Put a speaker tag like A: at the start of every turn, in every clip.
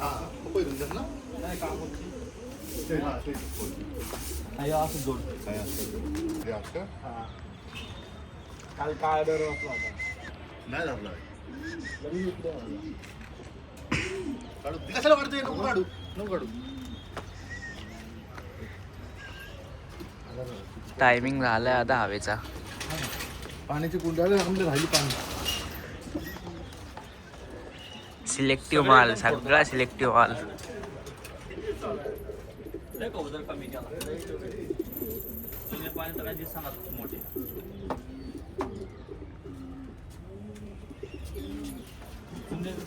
A: हा पहिलं जर ना
B: नाही काम होती
A: ते हा ते
B: नाही असं जोड
A: काय असतं ते असतं
B: हा काल काळ डर वाचला होता
A: नाही झालं. काढू कशाला वाढतंय नको काढू नको काढू
C: टायमिंग झालाय आता हवेचा
A: पाण्याची कुंडाला आमले राहिली पाणी
C: सिलेक्टिव्ह माल सगळा सिलेक्टिव्ह माल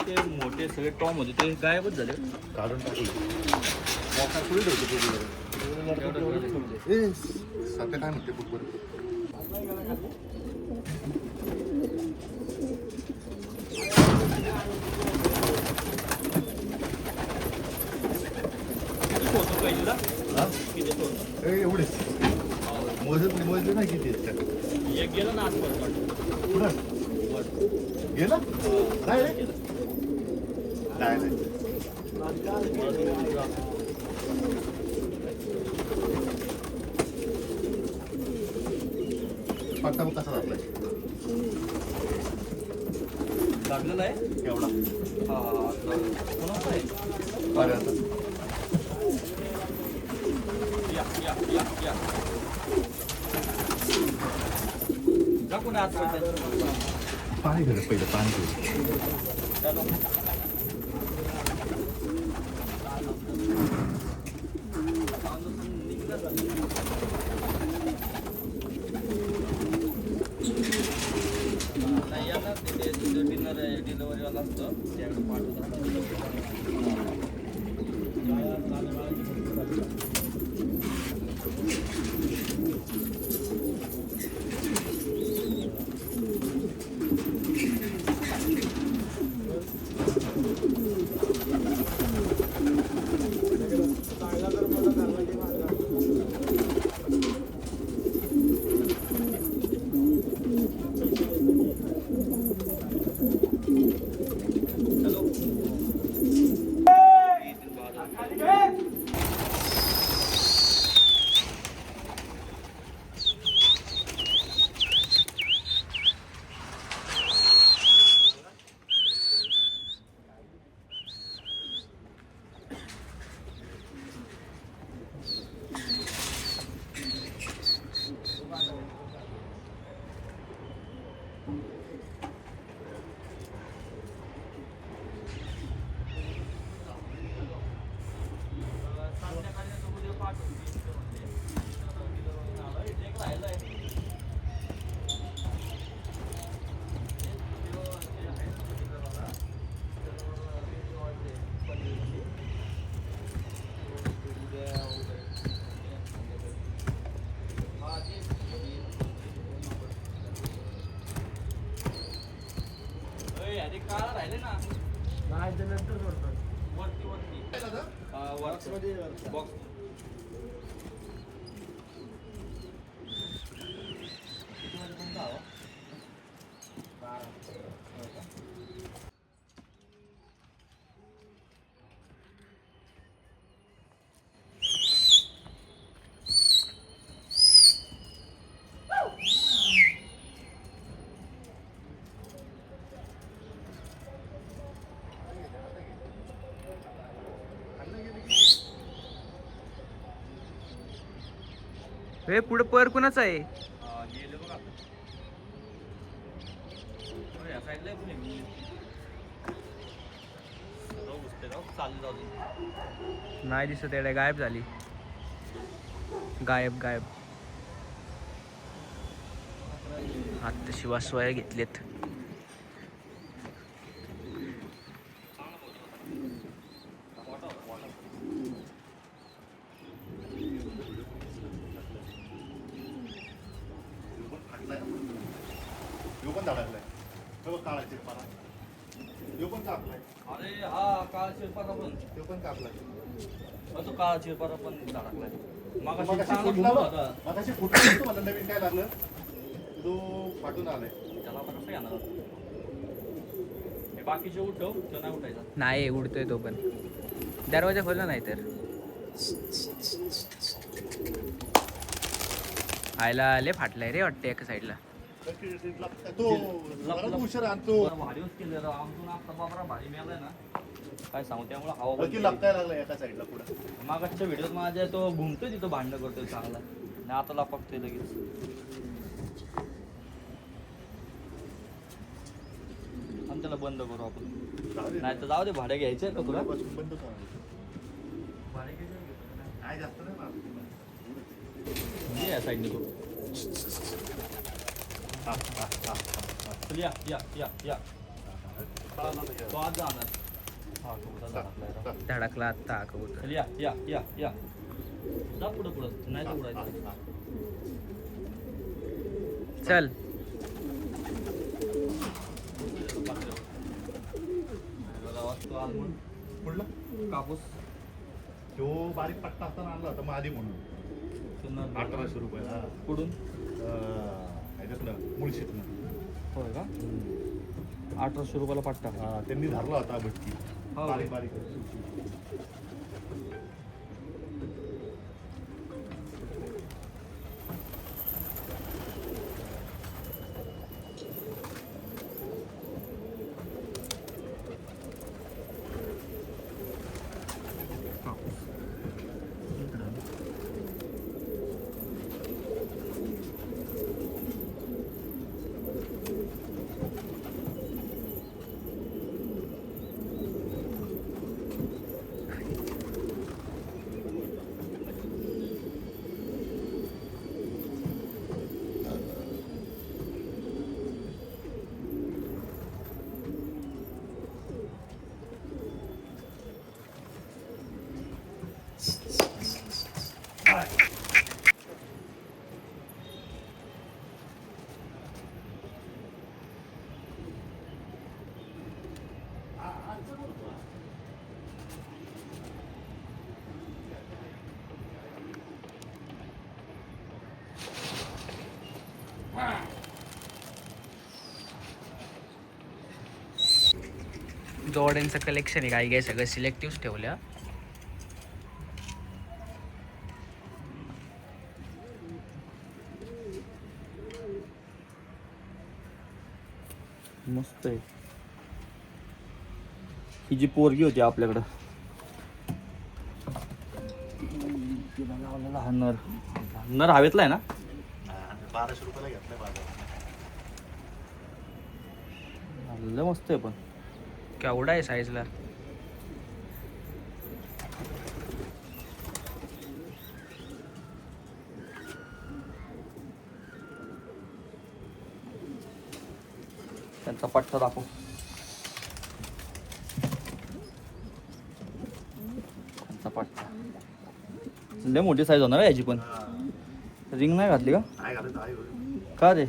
B: ते मोठे सगळे टॉम होते ते गायबच झाले
A: काढून टाकलं काय म्हणते बरं
B: होतो पहिलीला
A: हा?
B: किती होतं
A: ए एवढेच मोजत मोजले नाही किती आहेत.
B: एक गेलं ना
A: कुठं? गेला? नाही रे. नाही नाही. पत्ता मग कसा लागलाय
B: लागलेलं आहे?
A: केवढा
B: हा कोणाचा आहे
A: पर्यंत
B: या या या या जा कोणी आजपर्यंत
A: पाणी घे पहिलं पाणी घे
B: चलो नाही यांना तिथे डिनर डिलिव्हरीवाला असतं त्याकडे चलो राहिले ना
D: नाही ते नंतर सोडतात
B: वरती वरती बॉक्स
C: हे पुढे पर कुणाचा आहे? नाही दिसत एवढ्या गायब झाली. गायब गायब. आता शिवास्वया घेतलेत
A: यो पण धडकलाय तो पण काळा चिरपाला यो पण कापलाय
B: अरे हा काळा शिरपाचा पण
A: तो पण कापलाय
B: शिरपाचा पण धडकलाय
A: मग
B: मग
A: अशी
B: चांगला
A: फुटला
B: भुंगा
A: बघ.
B: होता?
A: मग अशी फुटला नव्हतं मला नवीन काय लागलं तो फाटून आलाय.
B: त्याला आता कसं? हे बाकीचे उठव तो नाही उठायचा.
C: नाही उडतोय तो पण. दरवाजा खोला नाही तर. आयला आले फाटलाय रे वाटते एका साईडला.
A: तो उशीर आणतो
B: भारी केलं राव आमचं आता बाबरा भारी मिळालाय ना. काय सांगू त्यामुळे हवा बंद
A: लागताय लागला एका साईडला पुढे.
B: मागच्या व्हिडिओत माझ्या तो घुमतोय तिथं भांडणं करतोय चांगला. आणि आता लपकतोय लगेच. आणि त्याला बंद करू आपण. नाही तर जाऊ दे भाडं घ्यायचं का तुला.
A: बसून बंद करा.
B: भाडं घ्यायचं
A: काय जास्त नाही मारत.
B: ये या साईडने तू.
A: हा, हा, हा, हा.
B: चल या या या या.
A: ना, ना,
B: तो आज जाणार. हा कबूतर धडकलाय राव.
C: धडकला आत्ता कबूतर.
B: चल या या या या. जा पुढं पुढं. नाही तर
A: हा,
B: उडायचं.
A: हा.
C: चल.
A: कुठला
B: कापूस?
A: तो बारीक पट्टा असताना आणला होता मादी म्हणून.
B: सुंदर.
A: अठराशे रुपयाला
B: कुठून?
A: अं, ह्याच्यातनं मुळशीतनं.
B: होय का? अठराशे रुपयाला पट्टा.
A: हा, त्यांनी धरला होता भटकी.
B: हो.
A: बारीक
C: जोड्यांचं कलेक्शन आहे काय काय सगळं सिलेक्टिव्ह ठेवल्या
B: मस्त आहे. ही जी पोरगी होती आपल्याकडं. तिला नर नर हवेतला आहे ना?
A: बाराशे रुपयाला घेतलाय बाजार.
B: लय मस्त आहे पण.
C: केवढा आहे साईजला
B: त्यांचा पट्टा दाखव. त्यांचा पट्टा. लय मोठी साईज होणार आहे याची पण.
A: हा.
B: रिंग नाही घातली का?
A: काय घालत आहे.
B: का रे.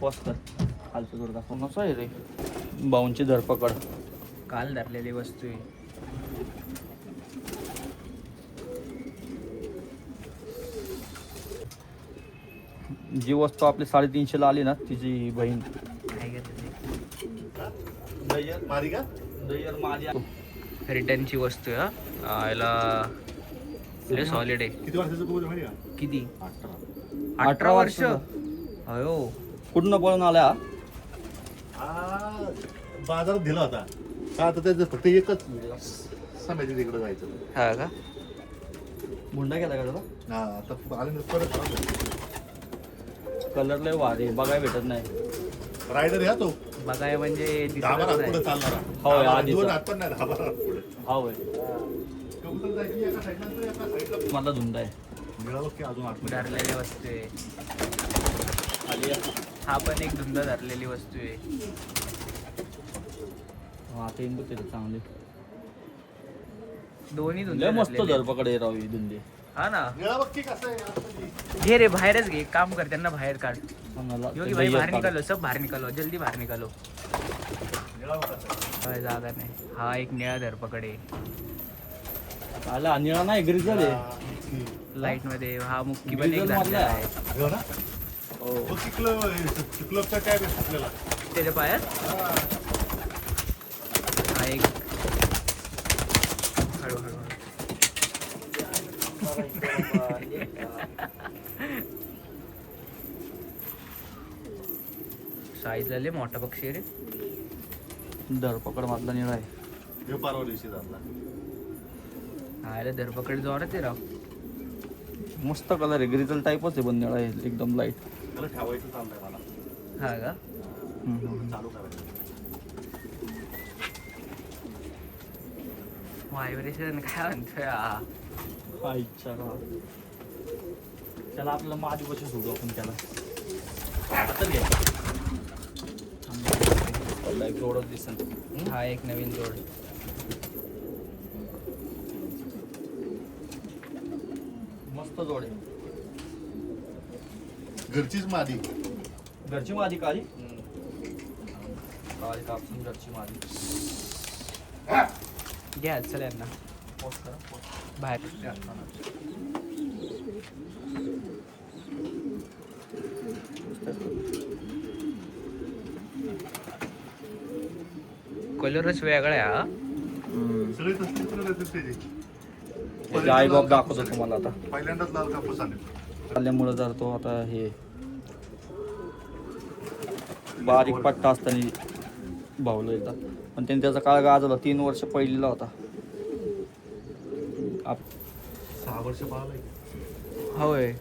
B: पॉस कर खालचं जोर आहे रे. बाऊंची धरपकड.
C: काल धरलेली वस्तू आहे.
B: जी वस्तू आपली साडेतीनशेला आली ना तिची बहीण.
C: काय घेतलं
A: दह्यात मारी का?
C: रिटर्नची वस्तू आहे हा. याला लय सॉलिड आहे.
A: किती वर्षाचं कबूतर माहिती का
C: किती?
A: अठरा.
C: अठरा वर्ष?
B: वर्षाचं.
C: अयो.
B: कुठनं पळून आल्या? हा?
A: हा बाजारात दिला होता. का आता त्याचं फक्त एकच समाधी तिकडे जायचं.
C: हा का?
B: मुंडा केला का त्याला?
A: हा आता आले परत
B: कलर लय वारे बघायला भेटत नाही.
A: रायडर या तो.
C: बघाय म्हणजे
A: दहा बारा
C: दिसतच
A: हात
C: नाही.
A: पुढे चालणारा.
B: होय,
A: दहा बारा-
B: आधीचा.
A: दोन हात पण नाही दहा बारा हात पुढे.
B: हा होय.
A: कबूतर जायची एका साईडला तर एका साईडला
B: मला धुंद आहे.
A: मिळावं की अजून आतमध्ये
C: धरलेली वस्तू आहे.
B: खाली.
C: हा पण एक धुंद धरलेली वस्तू आहे.
B: हा ते इंदू तिथे चांगले.
C: दोन्ही धुंद
B: लय मस्त
C: धरलेले आहेत.
B: धरपकड आहे राव ही धुंदे.
C: हा ना.
A: मिळावं की कसं आहे? आतमध्ये?
C: घे. रे बाहेरच घे. काम कर त्यांना बाहेर काढ. योगी भाई बाहेर. निकालो सब बाहेर निकालो जल्दी बाहेर निकालो
A: मिळावं कसं आहे?
C: काय जागा नाही. हा एक निळा धरपकड
B: आला निळा नाही ग्रीजल आहे.
A: हा,
C: लाइटमध्ये हा मुक्की पण एक
B: Diesel
C: धरलेला आहे.
A: हो ना?
B: हो.
A: तो आपल्याला
C: त्याच्या पायात?
A: हा.
C: साईजला लय मोठा पक्षी रे.
B: धरपकड मधला निळा आहे.
A: हे परवा दिवशी झाला
C: आयला धरपकड जोरात आहे राव.
B: मस्त कलर आहे. ग्रिजल टाईपच आहे पण निळा आहे. एकदम लाइट
A: त्याला ठेवायचं चाललंय मला.
C: हा का?
A: चालू करायचं.
C: व्हायब्रेशन काय म्हणतोय हा?
B: हा इच्छा का त्याला आपल्याला माझी कशी सोडू आपण त्याला. आता घे. एक जोडच दिसन.
C: हा एक नवीन जोड.
B: मस्त जोड आहे.
A: घरचीच मादी.
B: घरची माझी काळी? काळी कापसून घरची माझी
C: घ्या चल यांना.
B: पोस्ट करा पोस्ट
C: बाहेर. कलरच वेगळा आहे हा.
A: त्याचे
B: आई बाप दाखवतो तुम्हाला आता.
A: पहिल्यांदाच लाल कापूस आले
B: आल्यामुळं जर तो आता हे बारीक पट्टा असताना भावलं एकदा. पण त्यांनी त्याचा काळ गाजवला तीन वर्ष पहिलीला होता. आप-
A: सहा वर्ष
C: होय.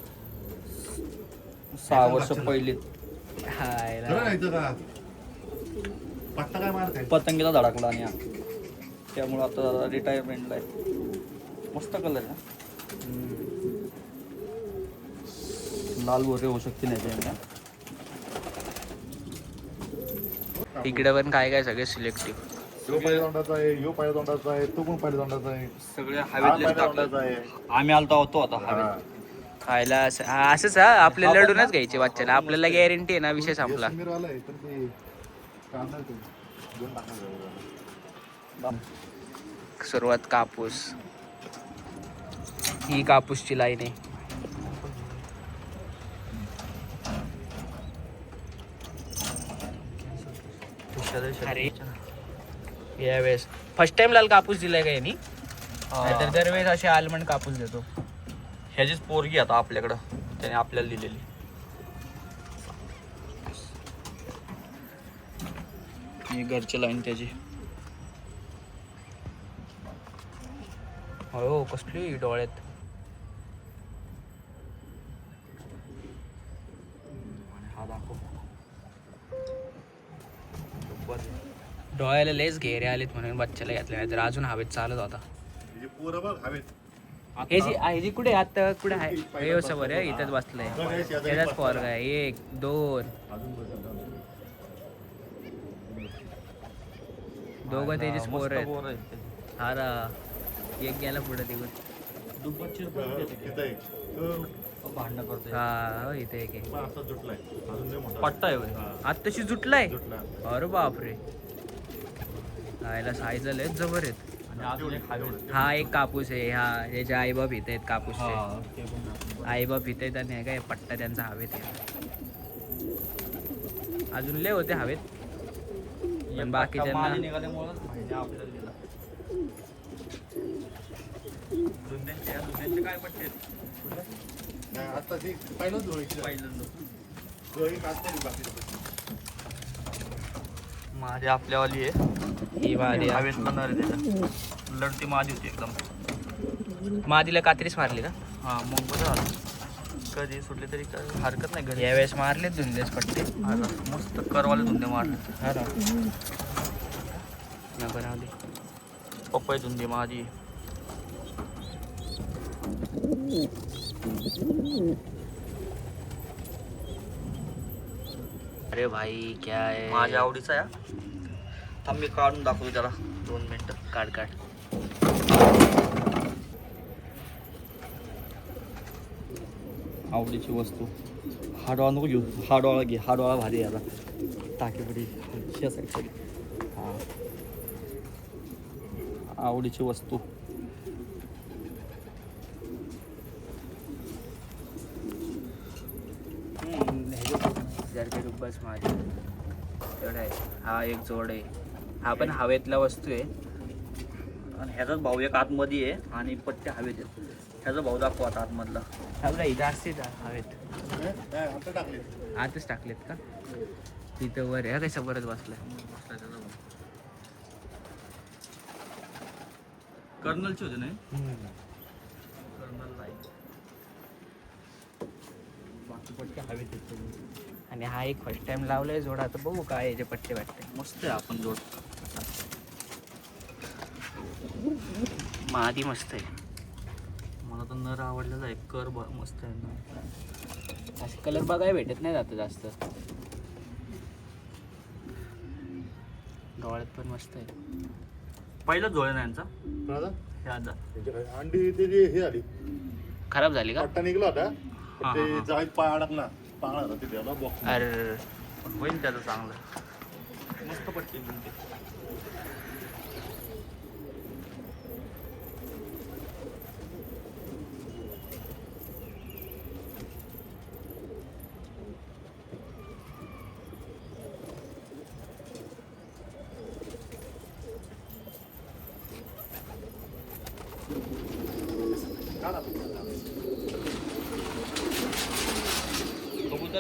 B: सहा वर्ष पहिली.
C: हाय
A: काय मारते
B: पतंगीला धडकला आणि हा. त्यामुळं आता रिटायरमेंटला आहे. मस्त कलर ना. लाल बोरे होऊ शकते नाही त्यांना
C: इकडे पण काय काय सगळे सिलेक्टिव्ह
A: तोंडाचा आहे ह्यो पहिल्या तोंडाचा आहे तो पण तोंडाचा आहे.
B: सगळे
A: हा तोंडाचा आहे.
B: आम्ही आलतो होतो आता
A: हा.
B: हवेत.
C: खायला असं हा, असंच हा आपल्या लढूनच घ्यायचे बच्चाला आपल्याला गॅरंटी आहे ना विषय
A: हे
C: संपला.
A: समीरवाला आहे पण ते कांदा आहे तो. दोन टाकणार
C: सुरुवात कापूस. ही कापूसची लाईन आहे. अरे. यावेळेस. फर्स्ट टाइम लाल कापूस दिलाय का यांनी? नाहीतर दरवेळेस असे आलमंड कापूस देतो.
B: ह्याचीच पोरगी आता आपल्याकडं. त्याने आपल्याला दिलेली. ही घरची लाईन त्याची.
C: हो कसली डोळ्यात
B: आणि हा दाखव
C: डोळ्याला लेस घेरे आलेत म्हणून बच्चाला घेतले नाही तर अजून हवेत चालत होता.
A: हे पोरं बघ हवेत.
C: हे जी हे जी कुठे आता कुठे आहे? हे समोर आहे इथंच बसलंय.
A: हे
C: त्याचाच
A: बसलाय.
C: पोरगा आहे. एक दोन. दोघं त्याचीच
B: मस्त
C: पोर आहेत
B: त्याची.
C: हा ना. एक गेला पुढे दिवस
B: दुप्पटची
A: हा,
B: पोरगी आहे त्याची.
A: तिथं आहे. तो
B: भांडणं करतोय.
C: हा हो इथे एक आहे.
A: पण असा जुटलाय. अजून लय मोठा
B: पट्टा आहे.
C: आत्ताशी जुटलाय?
A: जुटला.
C: अरे बापरे. खायला साईजला लयच जबर आहेत. हा एक कापूस आहे हा याचे आईबाप इथे आहेत कापूसचे.
B: हा.
C: आईबाप इथे आहेत आणि हे काय पट्टा त्यांचा हवेत आहे. अजून लय होते हवेत
B: एक
C: पण
B: पट्टा
C: बाकीच्यांना-
B: माली निघाल्यामुळंच भाईने आपल्याला दिला. धुंद्यांचे या धुंद्यांचे काय पट्टे आहेत?
A: नाही, आता ती पहिलंच धुवायची
B: पहिल्यांदा.
A: धुवायची काच नाही बाकीचं.
B: माझी आपल्यावाली आहे.
C: ही वाली आहे.
B: हवेत बनणार आहे त्याच्या लढती माझी होती एकदम.
C: मादीला कात्रीच मारली का?
B: हा मग बरं झालं. कधी सुटले तरी काय हरकत नाही घरी.
C: यावेळेस मारलेत धुंदेच पट्टे.
B: ना, मस्त करवाले धुंदे मारले.
C: हा ना.
B: पपई धुंदी माझी.
C: अरे भाई क्या आहे
B: माझ्या आवडीचा या. थांब मी काढून दाखवतो त्याला. दोन मिनिटं.
C: काढ काढ.
B: आवडीची वस्तू. हा डोळा नको घेऊ. हा डोळा घे हा डोळा भारी ह्या साईडची हा. आवडीची वस्तू
C: जर काही बस माझी. एवढा आहे. हा एक जोड आहे. हा पण हवेतला वस्तू आहे.
B: आणि ह्याचाच भाऊ एक आतमध्ये आहे आणि पट्टे हवेत आहेत. ह्याचा भाऊ दाखव आता आतमधला.
C: हा बघा इथं असते का हवेत. आतच टाकलेत. का? इथं वर आहे. हा कशा बरंच बसलाय
B: कर्नलचे होते नाही? कर्नल नाही. बाकी पट्टे हवेत आहेत.
C: आणि हा एक फर्स्ट टाइम लावलाय जोडा आता बघू काय याचे पट्टे वाटते.
B: मस्त आहे आपण जोड.
C: मादी मस्त आहे.
B: मला तर नर आवडलेला आहे. कर मस्त आहे ना.
C: असे कलर बघायला भेटत नाही जातं जास्त. डोळ्यात पण मस्त आहे.
B: पहिलाच जोड आहे ना यांचा? हे
A: अंडी ते जे हे आली.
C: खराब झाली का?
A: पट्टा निघला होता. ते. जाळीत पाय अडकला पाळा होता तिथे आला बॉक्स
C: अरे
B: पण होईल त्याचं चांगलं. मस्त पट्टी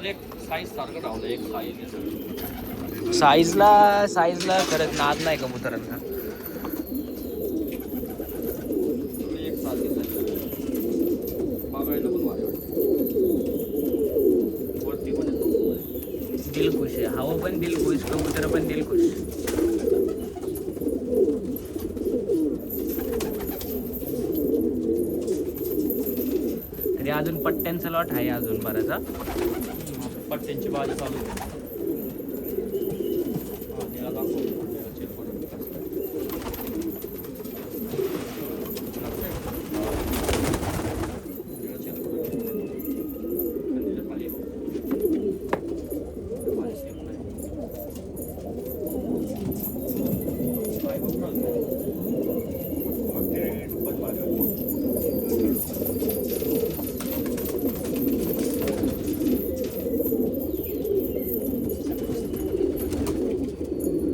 B: एक साईज सारखं एक साईज
C: साईजला साईजला खरंच नाद नाही कबुतरांचा
B: एक आहे बघायला पण भारी वाटतं वरती पण येतो.
C: दिल खुश आहे. हवं पण दिल खुश कबूतर पण दिल खुश. तरी अजून पट्ट्यांचा लॉट आहे अजून बराचा
B: पट्ट्यांची बाजू चालू आहे